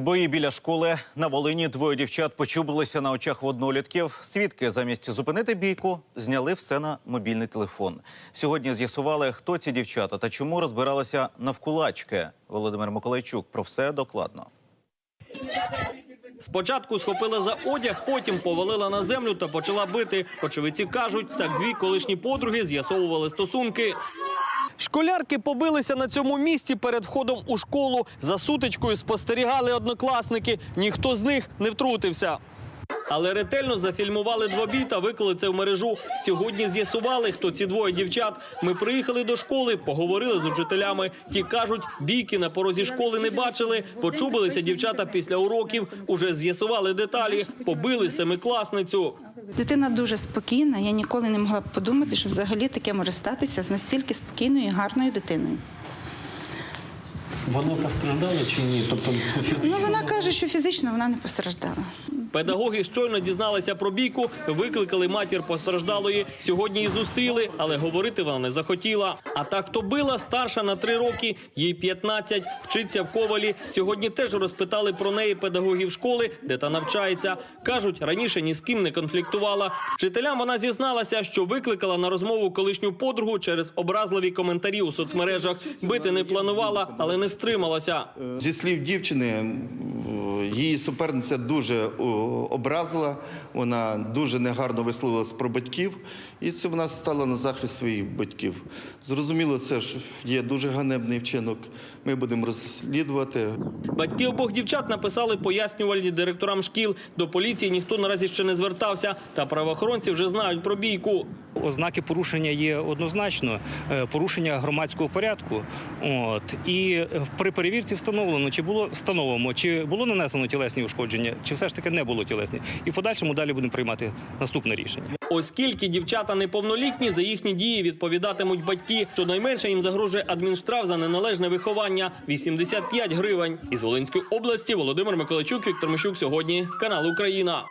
Бої біля школи на Волині двоє дівчат почубилися на очах в однолітків. Свідки замість зупинити бійку зняли все на мобільний телефон. Сьогодні з'ясували, хто ці дівчата та чому розбиралися навкулачки. Володимир Миколайчук про все докладно. Спочатку схопила за одяг, потім повалила на землю та почала бити. Очевидці кажуть, так дві колишні подруги з'ясовували стосунки. Школярки побилися на цьому місці перед входом у школу. За сутичкою спостерігали однокласники. Ніхто з них не втрутився. Але ретельно зафільмували двобій та виклали це в мережу. Сьогодні з'ясували, хто ці двоє дівчат. Ми приїхали до школи, поговорили з учителями. Ті кажуть, бійки на порозі школи не бачили. Почубилися дівчата після уроків. Уже з'ясували деталі. Побили семикласницю. Дитина дуже спокійна. Я ніколи не могла б подумати, що взагалі таке може статися з настільки спокійною і гарною дитиною. Вона постраждала чи ні? Тобто фізично? Ну вона каже, що фізично вона не постраждала. Педагоги щойно дізналися про бійку, викликали матір постраждалої. Сьогодні її зустріли, але говорити вона не захотіла. А та, хто била, старша на три роки, їй 15, вчиться в ковалі. Сьогодні теж розпитали про неї педагогів школи, де та навчається. Кажуть, раніше ні з ким не конфліктувала. Вчителям вона зізналася, що викликала на розмову колишню подругу через образливі коментарі у соцмережах. Бити не планувала, але не стрималася. Зі слів дівчини, її суперниця дуже образила, вона дуже негарно висловилась про батьків, і це вона стала на захист своїх батьків. Зрозуміло, це ж є дуже ганебний вчинок. Ми будемо розслідувати. Батьки обох дівчат написали пояснювальні директорам шкіл. До поліції ніхто наразі ще не звертався. Та правоохоронці вже знають про бійку. Ознаки порушення є однозначно е, порушення громадського порядку. От і е, при перевірці встановлено, чи було встановимо, чи було нанесено тілесні ушкодження, чи все ж таки не було тілесні. І в подальшому далі будемо приймати наступне рішення. Оскільки дівчата неповнолітні, за їхні дії відповідатимуть батьки. Щонайменше їм загрожує адмінштраф за неналежне виховання 85 гривень. Із Волинської області Володимир Миколайчук, Віктор Мищук. Сьогодні канал Україна.